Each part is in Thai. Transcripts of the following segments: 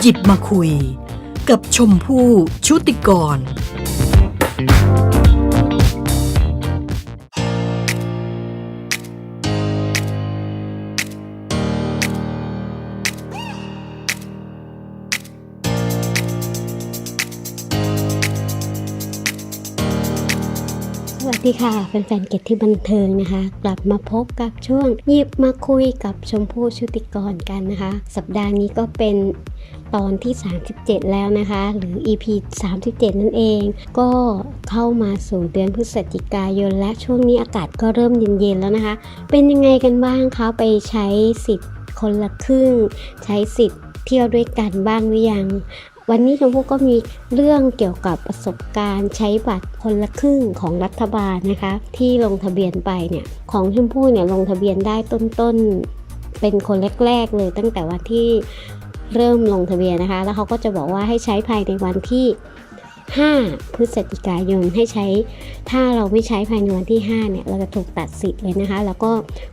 หยิบมาคุย กับชมพู่ชุติกร ดีค่ะแฟนๆเกตที่บันเทิงนะคะ กลับมาพบกับช่วงหยิบมาคุยกับชมพู่ชุติกรกันนะคะ สัปดาห์นี้ก็เป็นตอนที่ 37 แล้วนะคะ หรือ EP 37 นั่นเอง ก็เข้ามาสู่เดือนพฤศจิกายน และช่วงนี้อากาศก็เริ่มเย็นๆแล้วนะคะ เป็นยังไงกันบ้างคะไปใช้สิทธิ์คนละครึ่ง ใช้สิทธิ์เที่ยวด้วยกันบ้างหรือยัง วันนี้ชมพู่ก็มีเรื่องเกี่ยวกับประสบการณ์ใช้บัตรคนละครึ่งของรัฐบาลนะคะ ที่ลงทะเบียนไปเนี่ยของชมพู่เนี่ยลงทะเบียนได้ต้นๆเป็นคนแรกๆเลยตั้งแต่วันที่เริ่มลงทะเบียนนะคะ แล้วเขาก็จะบอกว่าให้ใช้ภายในวันที่ 5 พฤศจิกายนให้ใช้ ถ้าเราไม่ใช้ภายในวันที่ 5 เนี่ย เราจะถูกตัดสิทธิ์เลยนะคะ แล้วก็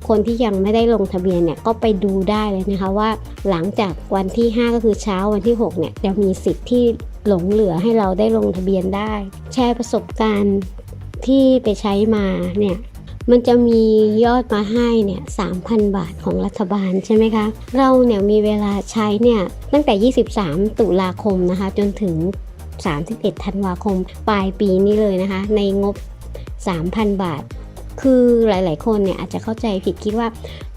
คนที่ยังไม่ได้ลงทะเบียนเนี่ย ก็ไปดูได้เลยนะคะว่าหลังจากวันที่ 5 ก็คือเช้าวันที่ 6 เนี่ยจะมีสิทธิ์ที่หลงเหลือให้เราได้ลงทะเบียนได้ แชร์ประสบการณ์ที่ไปใช้มาเนี่ยมันจะมียอดมาให้เนี่ย3,000บาทของรัฐบาลใช่ไหมคะ เราเนี่ยมีเวลาใช้เนี่ยตั้งแต่ 23 ตุลาคมนะคะ จนถึง 31 ธันวาคม ปลายปีนี้เลยนะคะ ในงบ 3,000 บาท คือหลาย ๆ คนเนี่ยอาจจะเข้าใจผิดคิดว่า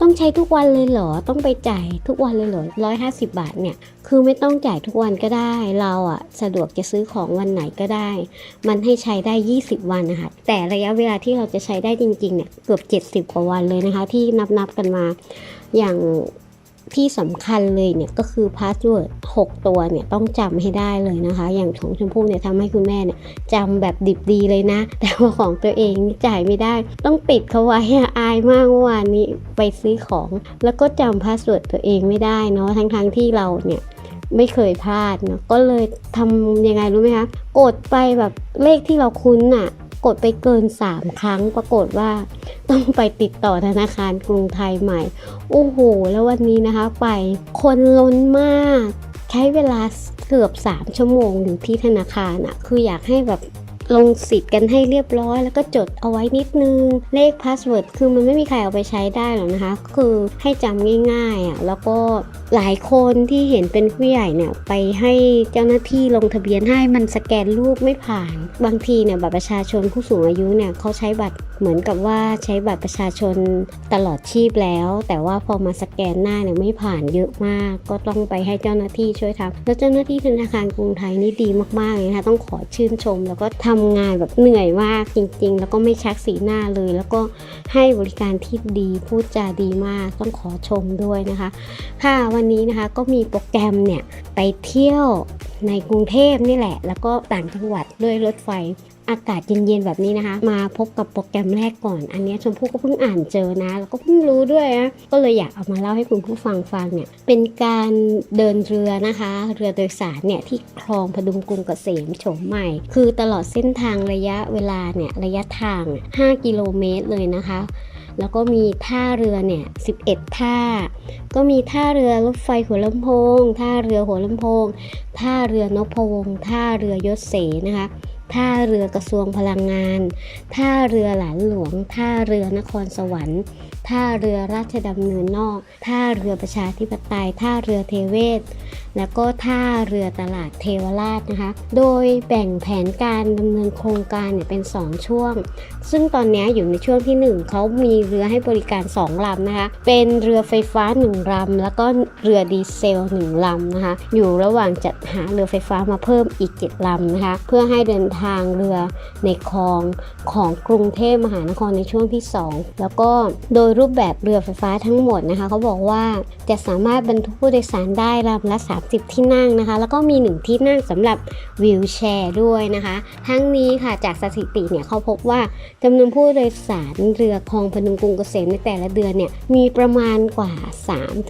ต้องใช้ทุกวันเลยเหรอ ต้องไปจ่ายทุกวันเลยเหรอ 150 บาทเนี่ยคือไม่ต้องจ่ายทุกวันก็ได้ เราอะสะดวกจะซื้อของวันไหนก็ได้ มันให้ใช้ได้ 20 วันนะคะ แต่ระยะเวลาที่เราจะใช้ได้จริง ๆ เนี่ย เกือบ 70 กว่าวันเลยนะคะ ที่นับนับๆกันมา อย่าง ที่สำคัญเลยเนี่ยก็คือพาสเวิร์ด6ตัวเนี่ยต้องจำให้ได้เลยนะคะ อย่างของชมพู่เนี่ยทำให้คุณแม่เนี่ยจำแบบดิบดีเลยนะ แต่ว่าของตัวเองจ่ายไม่ได้ ต้องปิดเขาไว้อายมากเมื่อวานนี้ไปซื้อของ แล้วก็จำพาสเวิร์ดตัวเองไม่ได้เนาะทั้งๆที่เราเนี่ยไม่เคยพลาดเนาะก็เลยทำยังไงรู้ไหมคะกดไปแบบเลขที่เราคุ้นน่ะ กดไปเกิน 3 ครั้งปรากฏว่าต้องไปติดต่อธนาคารกรุงไทยใหม่ โอ้โห แล้ววันนี้นะคะ ไปคนล้นมาก ใช้เวลาเกือบ 3 ชั่วโมงอยู่ที่ธนาคารอะคืออยากให้แบบ ลงสิทธิ์กันให้เรียบร้อย แล้วก็จดเอาไว้นิดนึง เลขพาสเวิร์ดคือมันไม่มีใครเอาไปใช้ได้หรอกนะคะก็คือให้จำง่ายๆอะแล้วก็หลายคนที่เห็นเป็นผู้ใหญ่เนี่ยไปให้เจ้าหน้าที่ลงทะเบียนให้มันสแกนรูปไม่ผ่าน บางทีเนี่ยบัตรประชาชนผู้สูงอายุเนี่ยเขาใช้บัตรเหมือนกับว่าใช้บัตรประชาชนตลอดชีพแล้ว แต่ว่าพอมาสแกนหน้าเนี่ยไม่ผ่านเยอะมาก ก็ต้องไปให้เจ้าหน้าที่ช่วยทำแล้วเจ้าหน้าที่ธนาคารกรุงไทยนี่ดีมากๆเลยนะคะต้องขอชื่นชม แล้วก็ทำงานแบบเหนื่อยมากจริงๆ แล้วก็ไม่ชักสีหน้าเลย แล้วก็ให้บริการที่ดีพูดจาดีมากต้องขอชมด้วยนะคะ ค่ะวันนี้นะคะก็มีโปรแกรมเนี่ยไปเที่ยวในกรุงเทพนี่แหละ แล้วก็ต่างจังหวัดด้วยรถไฟ อากาศเย็นๆแบบนี้นะคะ มาพบกับโปรแกรมแรกก่อน อันนี้ชมพู่ก็เพิ่งอ่านเจอนะ แล้วก็เพิ่งรู้ด้วยนะก็เลยอยากเอามาเล่าให้คุณผู้ฟังฟังเนี่ยเป็นการเดินเรือนะคะ เรือโดยสารเนี่ยที่คลองพดุงกรุงเกษมโฉมใหม่ คือตลอดเส้นทางระยะเวลาเนี่ยระยะทาง 5 กิโลเมตรเลยนะคะแล้วก็มีท่าเรือเนี่ย 11 ท่า ก็มีท่าเรือรถไฟหัวลำโพง ท่าเรือหัวลำโพง ท่าเรือนพวง ท่าเรือยศเสนะคะ ท่าเรือกระทรวงพลังงาน ท่าเรือหลานหลวง ท่าเรือนครสวรรค์ ท่าเรือราชดำเนินนอก ท่าเรือประชาธิปไตย ท่าเรือเทเวศ แล้วก็ท่าเรือตลาดเทวราชนะคะ โดยแบ่งแผนการดำเนินโครงการเนี่ยเป็น 2 ช่วง ซึ่งตอนนี้อยู่ในช่วงที่ 1 เขามีเรือให้บริการ 2ลำนะคะ เป็นเรือไฟฟ้า 1ลำแล้วก็เรือดีเซล 1ลำนะคะ อยู่ระหว่างจัดหาเรือไฟฟ้ามาเพิ่มอีก7ลำนะคะ เพื่อให้เดินทางเรือในคลองของกรุงเทพมหานครในช่วงที่ 2 แล้วก็โดยรูปแบบเรือไฟฟ้าทั้งหมดนะคะเขาบอกว่าจะสามารถบรรทุกผู้โดยสารได้ลำละ 30 ที่นั่งนะคะ แล้วก็มี 1 ที่นั่งสำหรับวิวแชร์ด้วยนะคะ ทั้งนี้ค่ะจากสถิติเนี่ยเขาพบว่าจำนวนผู้โดยสารเรือคลองพดุงกรุงเกษมในแต่ละเดือนเนี่ยมีประมาณกว่า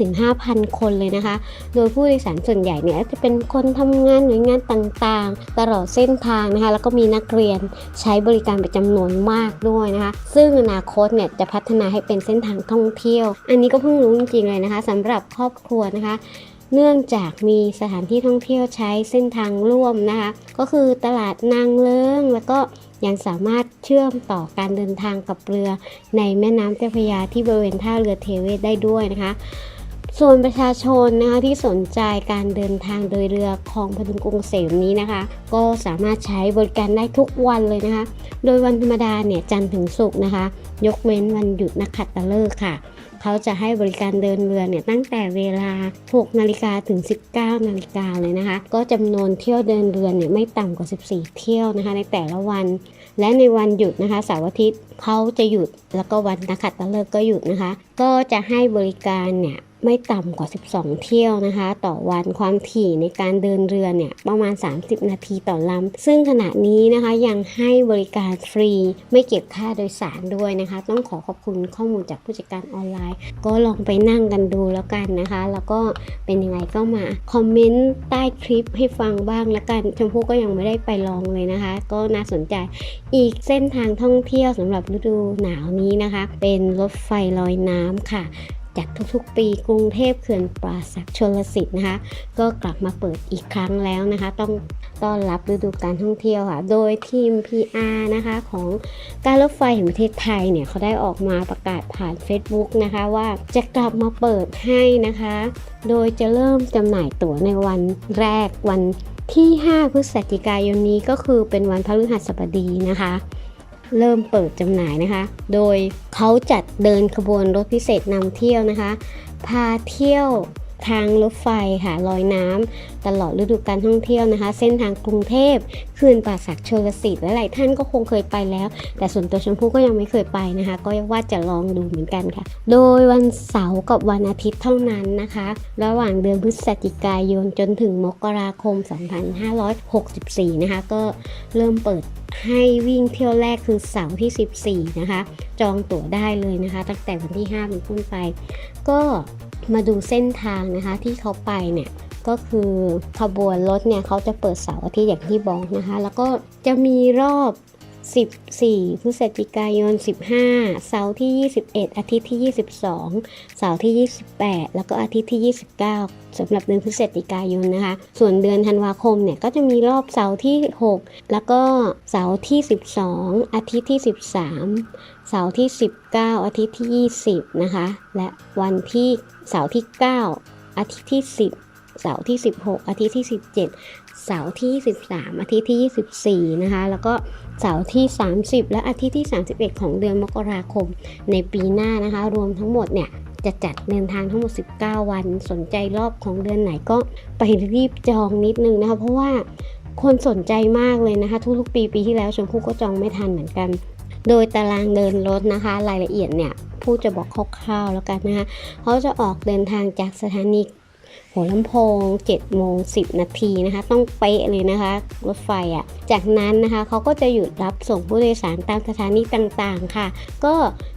3-5,000 คนเลยนะคะ โดยผู้โดยสารส่วนใหญ่เนี่ยจะเป็นคนทำงานหน่วยงานต่างๆ ตลอดเส้นทางนะคะ แล้วก็มีนักเรียนใช้บริการเป็นจำนวนมากด้วยนะคะ ซึ่งอนาคตเนี่ยจะพัฒนาให้เป็นเส้นนทางท่องเที่ยว อันนี้ก็เพิ่งรู้จริงๆเลยนะคะสำหรับครอบครัวนะคะ เนื่องจากมีสถานที่ท่องเที่ยวใช้เส้นทางร่วมนะคะ ก็คือตลาดนางเลิ้งแล้วก็ยังสามารถเชื่อมต่อการเดินทางกับเรือในแม่น้ำเจ้าพระยาที่บริเวณท่าเรือเทเวศได้ด้วยนะคะ ส่วนประชาชนนะคะที่สนใจการเดินทางโดยเรือคลองพดุงกรุงเกษมนี้นะคะ ก็สามารถใช้บริการได้ทุกวันเลยนะคะ โดยวันธรรมดาเนี่ยจันทร์ถึงศุกร์นะคะ ยกเว้นวันหยุดนักขัตฤกษ์ค่ะ เขาจะให้บริการเดินเรือเนี่ยตั้งแต่เวลา 6 นาฬิกาถึง 19 นาฬิกาเลยนะคะ ก็จำนวนเที่ยวเดินเรือเนี่ยไม่ต่ำกว่า 14 เที่ยวนะคะ ในแต่ละวันและในวันหยุดนะคะเสาร์อาทิตย์เขาจะหยุดแล้วก็วันนักขัตฤกษ์ก็หยุดนะคะ ก็จะให้บริการเนี่ย ไม่ต่ำกว่า 12 เที่ยวนะคะ ต่อวันความถี่ในการเดินเรือเนี่ยประมาณ 30 นาทีต่อลำซึ่งขณะนี้นะคะยังให้บริการฟรี ไม่เก็บค่าโดยสารด้วยนะคะ ต้องขอขอบคุณข้อมูลจากผู้จัดการออนไลน์ ก็ลองไปนั่งกันดูแล้วกันนะคะ แล้วก็เป็นยังไงก็มาคอมเมนต์ใต้คลิปให้ฟังบ้างแล้วกันชมพู่ก็ยังไม่ได้ไปลองเลยนะคะ ก็น่าสนใจอีกเส้นทางท่องเที่ยวสำหรับฤดูหนาวนี้นะคะ เป็นรถไฟลอยน้ำค่ะ จัดทุกๆ ปีกรุงเทพเขื่อนป่าสักชลสิทธิ์นะคะ ก็กลับมาเปิดอีกครั้งแล้วนะคะ ต้องต้อนรับฤดูการท่องเที่ยวค่ะ โดยทีม PR นะคะของการรถไฟแห่งประเทศไทยเนี่ยเขาได้ออกมาประกาศผ่าน Facebook นะคะว่าจะกลับมาเปิดให้นะคะ โดยจะเริ่มจำหน่ายตั๋วในวันแรกวันที่ 5 พฤศจิกายนนี้ก็คือเป็นวันพฤหัสบดีนะคะ เริ่มเปิดจำหน่ายนะคะ โดยเขาจัดเดินขบวนรถพิเศษนำเที่ยวนะคะ พาเที่ยว ทางรถไฟค่ะลอยน้ำตลอดฤดูการท่องเที่ยวนะคะ เส้นทางกรุงเทพคืนป่าสักชลสิทธิ์และหลายท่านก็คงเคยไปแล้ว แต่ส่วนตัวชมพู่ก็ยังไม่เคยไปนะคะ ก็ว่าจะลองดูเหมือนกันค่ะ โดยวันเสาร์กับวันอาทิตย์เท่านั้นนะคะ ระหว่างเดือนพฤศจิกายนจนถึงมกราคม 2564 นะคะ ก็เริ่มเปิดให้วิ่งเที่ยวแรกคือเสาร์ที่ 14 นะคะ จองตั๋วได้เลยนะคะ ตั้งแต่วันที่ 5 เป็นต้นไป ก็ มาดูเส้นทางนะคะที่เขาไปเนี่ยก็คือขบวนรถเนี่ยเขาจะเปิดเสาร์อาทิตย์อย่างที่บอกนะคะ แล้วก็จะมีรอบ 14 พฤศจิกายน 15 เสาร์ที่ 21 อาทิตย์ที่ 22 เสาร์ที่ 28 แล้วก็อาทิตย์ที่ 29สำหรับเดือนพฤศจิกายนนะคะ ส่วนเดือนธันวาคมเนี่ยก็จะมีรอบเสาร์ที่ 6 แล้วก็เสาร์ที่ 12 อาทิตย์ที่ 13เสาร์ที่ 19 อาทิตย์ที่ 20 นะคะ และวันที่เสาร์ที่ 9 อาทิตย์ที่ 10 เสาร์ที่ 16 อาทิตย์ที่ 17 เสาร์ที่ 13 อาทิตย์ที่ 24 นะคะ แล้วก็เสาร์ที่ 30 และอาทิตย์ที่ 31 ของเดือนมกราคม ในปีหน้านะคะ รวมทั้งหมดเนี่ยจะจัดเดินทางทั้งหมด 19 วัน สนใจรอบของเดือนไหนก็ไปรีบจองนิดนึงนะคะ เพราะว่าคนสนใจมากเลยนะคะ ทุกๆปีปีที่แล้วชมพู่ก็จองไม่ทันเหมือนกัน โดยตารางเดินรถนะคะ รายละเอียดเนี่ยผู้จะบอกคร่าวๆแล้วกันนะคะเขาจะออกเดินทางจากสถานี หัวลำโพง7โมง10 นาทีนะคะ ต้องเป๊ะเลยนะคะ รถไฟอะ่ะ จากนั้นนะคะเขาก็จะหยุดรับส่งผู้โดยสารตามสถานีต่างๆค่ะ ก็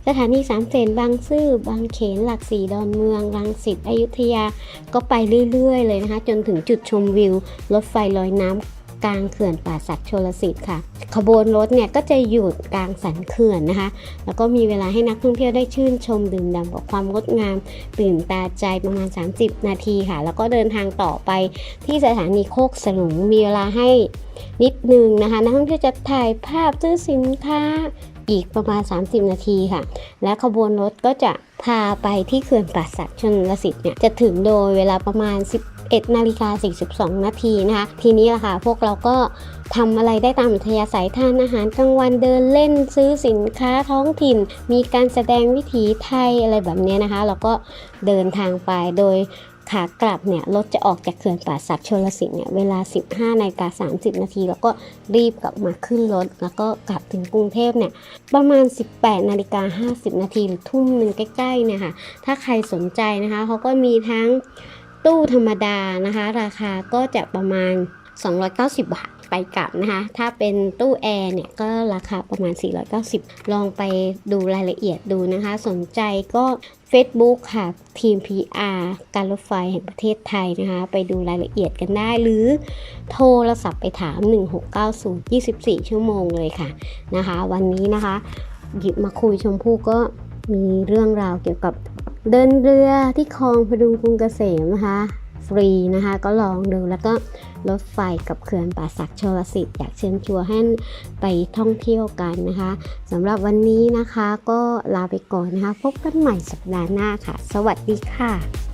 สถานีสามเสนบางซื่อบางเขนหลักสี่ดอนเมืองรังสิตอยุธยาก็ไปเรื่อยๆ เลยนะคะ จนถึงจุดชมวิว รถไฟลอยน้ำ กลางเขื่อนป่าสักชลสิทธิ์ค่ะ ขบวนรถเนี่ยก็จะหยุดกลางสันเขื่อนนะคะ แล้วก็มีเวลาให้นักท่องเที่ยวได้ชื่นชมดื่มด่ำกับความงดงาม ตื่นตาใจประมาณ 30 นาทีค่ะ แล้วก็เดินทางต่อไปที่สถานีโคกสลุงมีเวลาให้นิดนึงนะคะนักท่องเที่ยวจะถ่ายภาพซื้อสินค้าอีกประมาณ 30 นาทีค่ะ และขบวนรถก็จะพาไปที่เขื่อนป่าสักชนลสิทธิ์เนี่ยจะถึงโดยเวลาประมาณ 11นาฬิกา42 นาทีนะคะ ทีนี้ล่ะค่ะ พวกเราก็ทำอะไรได้ตามอัธยาศัยทานอาหารกลางวันเดินเล่นซื้อสินค้าท้องถิ่น มีการแสดงวิถีไทยอะไรแบบนี้นะคะ เราก็เดินทางไปโดยขากลับเนี่ยรถจะออกจากเขื่อนป่าสักชลสิทธิ์เนี่ยเวลา 15นาฬิกา30 นาที แล้วก็รีบกลับมาขึ้นรถ แล้วก็กลับถึงกรุงเทพเนี่ยประมาณ 18นาฬิกา50 นาทีหรือทุ่มหนึ่งใกล้ๆเนี่ยค่ะถ้าใครสนใจนะคะเขาก็มีทั้ง ตู้ธรรมดานะคะ ราคาก็จะประมาณ 290 บาทไปกลับนะคะ ถ้าเป็นตู้แอร์เนี่ยก็ราคาประมาณ 490 ลองไปดูรายละเอียดดูนะคะ สนใจก็ Facebook ค่ะ ทีม PR การรถไฟแห่งประเทศไทยนะคะ ไปดูรายละเอียดกันได้ หรือโทรศัพท์ไปถาม 1690 24 ชั่วโมงเลยค่ะนะคะ วันนี้นะคะ หยิบมาคุยชมพู่ก็มีเรื่องราวเกี่ยวกับ เดินเรือที่คลองพดุงกรุงเกษมนะคะ ฟรีนะคะ ก็ลองดูแล้วก็รถไฟกับเขื่อนป่าสักชลสิทธิ์อยากเชิญชวนให้ไปท่องเที่ยวกันนะคะสำหรับวันนี้นะคะก็ลาไปก่อนนะคะ พบกันใหม่สัปดาห์หน้าค่ะ สวัสดีค่ะ